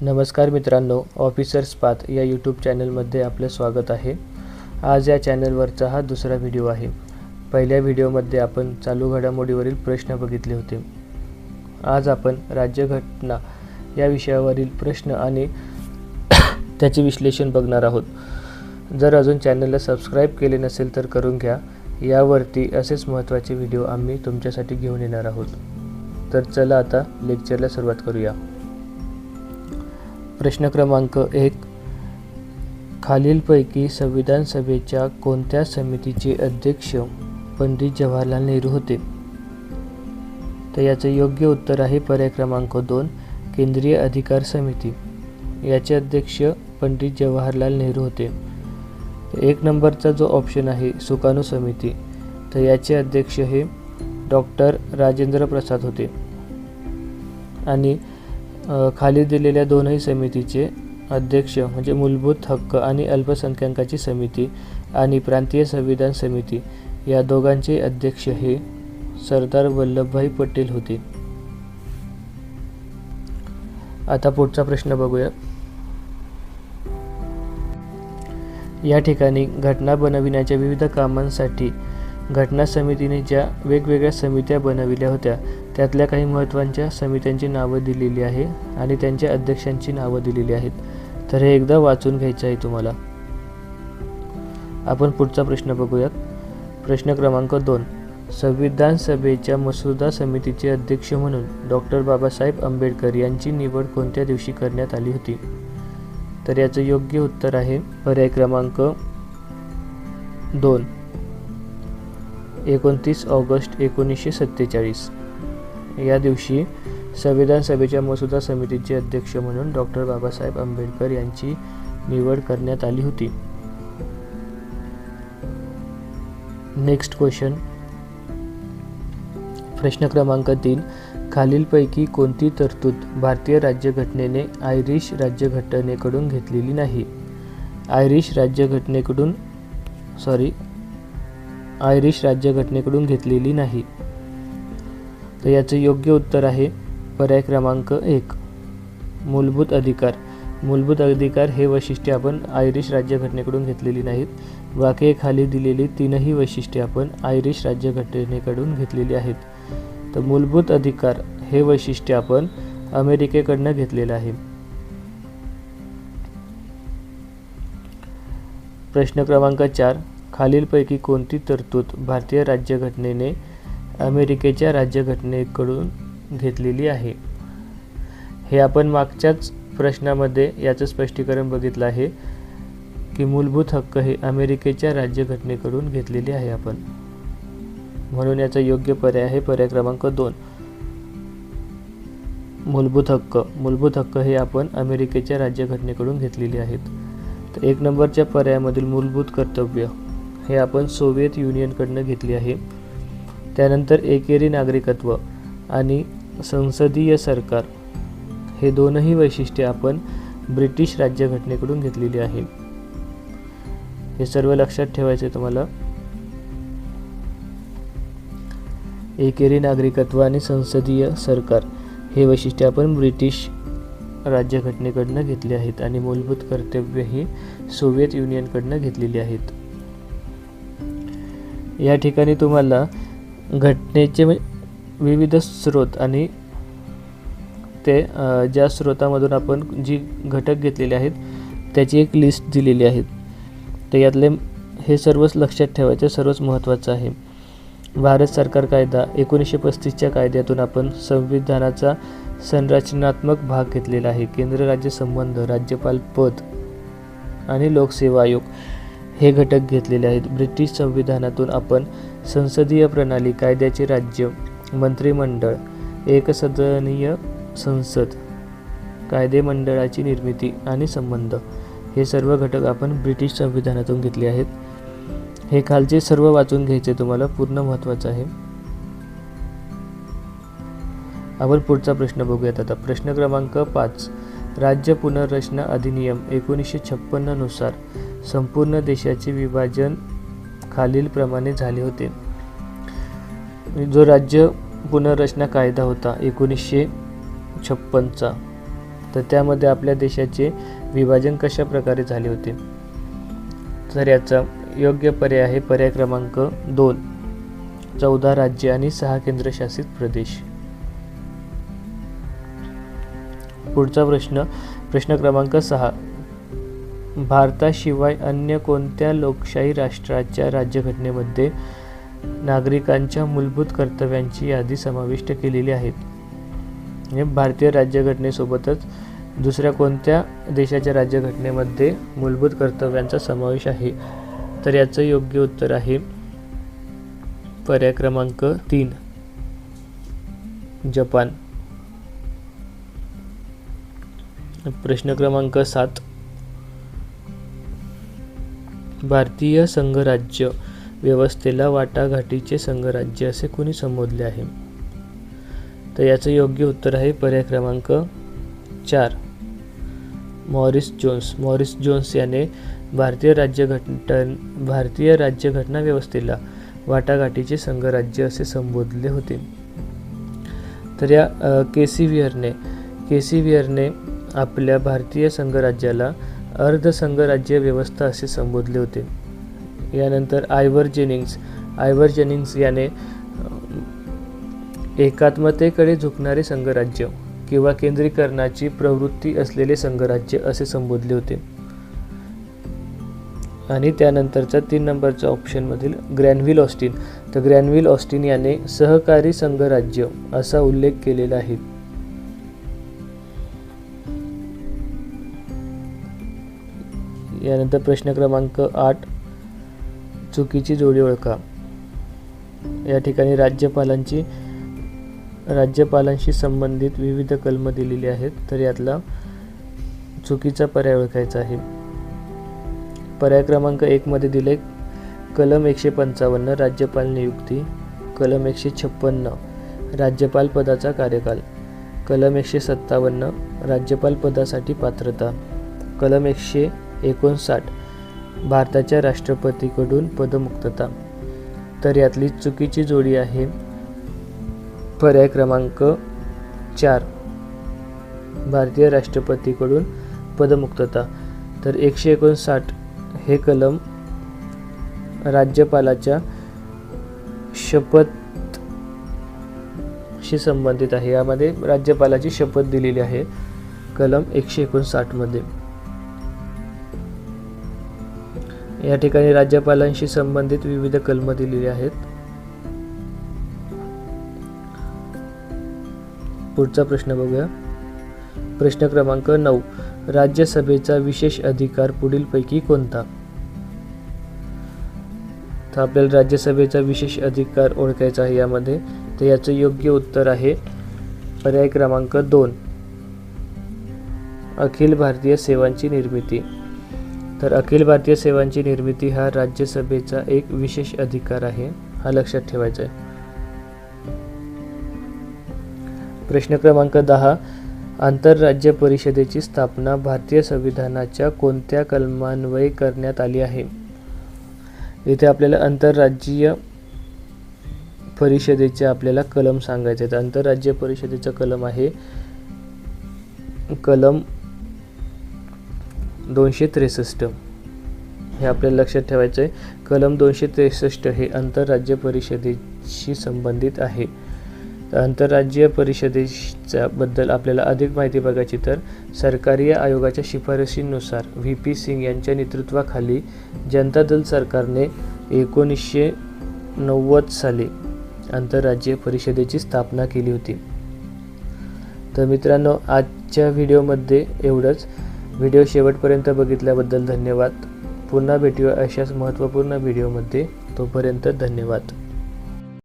नमस्कार मित्रांनो officers path या यूट्यूब चॅनलमध्ये आपलं स्वागत आहे. आज या चॅनलवरचा हा दुसरा व्हिडिओ आहे. पहिल्या व्हिडिओमध्ये आपण चालू घडामोडीवरील प्रश्न बघितले होते. आज आपण राज्यघटना या विषयावरील प्रश्न आणि त्याचे विश्लेषण बघणार आहोत. जर अजून चॅनलला सबस्क्राईब केले नसेल तर करून घ्या. यावरती असेच महत्त्वाचे व्हिडिओ आम्ही तुमच्यासाठी घेऊन येणार आहोत. तर चला आता लेक्चरला सुरुवात करूया. प्रश्न क्रमांक एक. खालीलपैकी संविधान सभेच्या कोणत्या समितीचे अध्यक्ष पंडित जवाहरलाल नेहरू होते? तर याचं योग्य उत्तर आहे पर्याय क्रमांक दोन केंद्रीय अधिकार समिती. याचे अध्यक्ष पंडित जवाहरलाल नेहरू होते. एक नंबरचा जो ऑप्शन आहे सुकाणू समिती. तर याचे अध्यक्ष हे डॉक्टर राजेंद्र प्रसाद होते. आणि खाली दिलेल्या दोनही समितीचे अध्यक्ष म्हणजे मूलभूत हक्क आणि अल्पसंख्याकांची समिती आणि प्रांतीय संविधान समिती या दोघांचे अध्यक्ष हे सरदार वल्लभभाई पटेल होते. आता पुढचा प्रश्न बघूया. या ठिकाणी घटना बनविण्याच्या विविध कामांसाठी घटना समितीने ज्या वेगवेगळ्या समित्या बनविल्या होत्या त्यातल्या काही महत्त्वांच्या समित्यांची नावं दिलेली आहे आणि त्यांच्या अध्यक्षांची नावं दिलेली आहेत. तर हे एकदा वाचून घ्यायचं आहे तुम्हाला. आपण पुढचा प्रश्न बघूयात. प्रश्न क्रमांक दोन. संविधान सभेच्या मसुदा समितीचे अध्यक्ष म्हणून डॉक्टर बाबासाहेब आंबेडकर यांची निवड कोणत्या दिवशी करण्यात आली होती? तर याचं योग्य उत्तर आहे पर्याय क्रमांक दोन. एकोणतीस ऑगस्ट एकोणीसशे सत्तेचाळीस. या दिवशी संविधान सभेच्या मसुदा समितीचे अध्यक्ष म्हणून डॉक्टर बाबासाहेब आंबेडकर यांची निवड करण्यात आली होती. नेक्स्ट क्वेश्चन प्रश्न क्रमांक तीन. खालीलपैकी कोणती तरतूद भारतीय राज्यघटनेने आयरिश राज्यघटनेकडून घेतलेली नाही? आयरिश राज्यघटनेकडून सॉरी आयरिश राज्यघटनेकडून घेतलेली नाही. तर याचं योग्य उत्तर आहे पर्याय क्रमांक एक. मूलभूत अधिकार. मूलभूत अधिकार हे वैशिष्ट्य आपण आयरिश राज्यघटनेकडून घेतलेली नाहीत. वाक्य खाली दिलेली तीनही वैशिष्ट्ये आपण आयरिश राज्यघटनेकडून घेतलेली आहेत. तर मूलभूत अधिकार हे वैशिष्ट्य आपण अमेरिकेकडनं घेतलेलं आहे. प्रश्न क्रमांक चार. खालीलपैकी कोणती तरतूद भारतीय राज्यघटनेने अमेरिकेच्या राज्यघटनेकडून घेतलेली आहे. हे आपण मागच्याच प्रश्नामध्ये याचं स्पष्टीकरण बघितलं आहे की मूलभूत हक्क हे अमेरिकेच्या राज्यघटनेकडून घेतलेले आहे आपण. म्हणून याचा योग्य पर्याय आहे पर्याय क्रमांक दोन. मूलभूत हक्क. मूलभूत हक्क हे आपण अमेरिकेच्या राज्यघटनेकडून घेतलेले आहेत. तर एक नंबरच्या पर्यायामधील मूलभूत कर्तव्य हे आपण सोव्हिएत युनियनकडनं घेतले आहे. त्यानंतर एकेरी नागरिकत्व आणि संसदीय सरकार हे दोनही वैशिष्ट्ये आपण ब्रिटिश राज्यघटनेकडून घेतलेली आहे हे सर्व लक्षात ठेवायचे तुम्हाला. एकेरी नागरिकत्व आणि संसदीय सरकार हे वैशिष्ट्य आपण ब्रिटिश राज्यघटनेकडनं घेतले आहेत आणि मूलभूत कर्तव्य ही सोव्हिएत युनियनकडनं घेतलेली आहेत. या ठिकाणी तुम्हाला घटनेचे म्हणजे विविध स्रोत आणि ते ज्या स्रोतामधून आपण जी घटक घेतलेले आहेत त्याची एक लिस्ट दिलेली आहे. तर यातले हे सर्वच लक्षात ठेवायचं सर्वच महत्त्वाचं आहे. भारत सरकार कायदा एकोणीसशे पस्तीसच्या कायद्यातून आपण संविधानाचा संरचनात्मक भाग घेतलेला आहे. केंद्र राज्य संबंध राज्यपाल पद आणि लोकसेवा आयोग हे घटक घेतलेले आहेत. ब्रिटिश संविधानातून आपण संसदीय प्रणाली कायद्याचे राज्य मंत्रिमंडळ एकसदनीय संसद कायदेमंडळाची निर्मिती आणि संबंध. हे सर्व घटक आपण ब्रिटिश संविधानातून घेतले आहेत. हे खालचे सर्व वाचून घ्यायचे तुम्हाला पूर्ण महत्त्वाचं आहे. आपण पुढचा प्रश्न बघूयात आता. प्रश्न क्रमांक पाच. राज्य पुनर्रचना अधिनियम एकोणीसशे छप्पन्ननुसार संपूर्ण देशाचे विभाजन खालीलप्रमाणे झाले होते. जो राज्य पुनर्रचना कायदा होता एकोणीसशे छप्पनचा तर त्यामध्ये आपल्या देशाचे विभाजन कशा प्रकारे झाले होते? तर याचा योग्य पर्याय आहे पर्याय क्रमांक दोन चौदा राज्य आणि सहा केंद्रशासित प्रदेश. पुढचा प्रश्न प्रश्न क्रमांक सहा भारताशिवाय अन्य कोणत्या लोकशाही राष्ट्राच्या राज्यघटनेमध्ये नागरिकांच्या मूलभूत कर्तव्यांची यादी समाविष्ट केलेली आहेत? म्हणजे भारतीय राज्यघटनेसोबतच दुसऱ्या कोणत्या देशाच्या राज्यघटनेमध्ये मूलभूत कर्तव्यांचा समावेश आहे? तर याचं योग्य उत्तर आहे पर्याय क्रमांक तीन जपान. प्रश्न क्रमांक सात भारतीय संघराज्य व्यवस्थेला वाटाघाटीचे संघराज्य असे कुणी संबोधले आहे? तर याचं योग्य उत्तर आहे पर्याय क्रमांक चार. Morris Johne's. मॉरिस जोन्स याने भारतीय राज्यघटन भारतीय राज्यघटना व्यवस्थेला वाटाघाटीचे संघराज्य असे संबोधले होते. तर या के सी वियरने वियरने आपल्या भारतीय संघराज्याला अर्धसंघराज्य व्यवस्था असे संबोधले होते. यानंतर आयवर जेनिंग्स आयवर जेनिंग्स याने एकात्मतेकडे झुकणारे संघराज्य किंवा केंद्रीकरणाची प्रवृत्ती असलेले संघराज्य असे संबोधले होते. आणि त्यानंतरच्या तीन नंबरच्या ऑप्शनमधील ग्रॅनव्हिल ऑस्टिन. तर ग्रॅनव्हिल ऑस्टिन याने सहकारी संघराज्य असा उल्लेख केलेला आहे. यानंतर प्रश्न क्रमांक आठ चुकीची जोडी ओळखा. या ठिकाणी राज्यपालांची राज्यपालांशी संबंधित विविध कलम दिलेली आहेत तर यातला चुकीचा पर्याय ओळखायचा आहे. पर्याय क्रमांक एकमध्ये दिले कलम एकशे पंचावन्न राज्यपाल नियुक्ती कलम एकशे छप्पन्न राज्यपाल पदाचा कार्यकाल कलम एकशे सत्तावन्न राज्यपाल पदासाठी पात्रता कलम एकशे एकोणसाठ. भारताच्या राष्ट्रपतीकडून पदमुक्तता. तर यातली चुकीची जोडी आहे पर्याय क्रमांक चार. भारतीय राष्ट्रपतीकडून पदमुक्तता. तर एकशे एकोणसाठ हे कलम राज्यपालाच्या शपथशी संबंधित आहे. यामध्ये राज्यपालाची शपथ दिलेली आहे कलम एकशे एकोणसाठमध्ये. या ठिकाणी राज्यपालांशी संबंधित विविध कलम दिलेली आहेत. पुढचा प्रश्न बघूया. प्रश्न क्रमांक नऊ. राज्यसभेचा विशेष अधिकार पुढीलपैकी कोणता? तर आपल्याला राज्यसभेचा विशेष अधिकार ओळखायचा आहे यामध्ये. तर याचं योग्य उत्तर आहे पर्याय क्रमांक दोन. अखिल भारतीय सेवांची निर्मिती. तर अखिल भारतीय सेवांची निर्मिती हा राज्यसभेचा एक विशेष अधिकार आहे हा लक्षात ठेवायचा आहे. प्रश्न क्रमांक दहा. आंतरराज्य परिषदेची स्थापना भारतीय संविधानाच्या कोणत्या कलमान्वये करण्यात आली आहे? इथे आपल्याला आंतरराज्यीय परिषदेचे आपल्याला कलम सांगायचे आहेत. आंतरराज्य परिषदेचा कलम आहे कलम दोनशे त्रेसष्ट. हे आपल्याला लक्षात ठेवायचं आहे कलम दोनशे त्रेसष्ट हे आंतरराज्य परिषदेशी संबंधित आहे. आंतरराज्य परिषदेच्या बद्दल आपल्याला अधिक माहिती बघायची तर सरकारी आयोगाच्या शिफारशींनुसार व्ही. पी. सिंग यांच्या नेतृत्वाखाली जनता दल सरकारने एकोणीसशे नव्वद साली आंतरराज्य परिषदेची स्थापना केली होती. तर मित्रांनो आजच्या व्हिडिओमध्ये एवढंच. व्हिडिओ शेवटपर्यंत बघितल्याबद्दल धन्यवाद. पुन्हा भेटूया अशाच महत्त्वपूर्ण व्हिडिओमध्ये. तोपर्यंत धन्यवाद.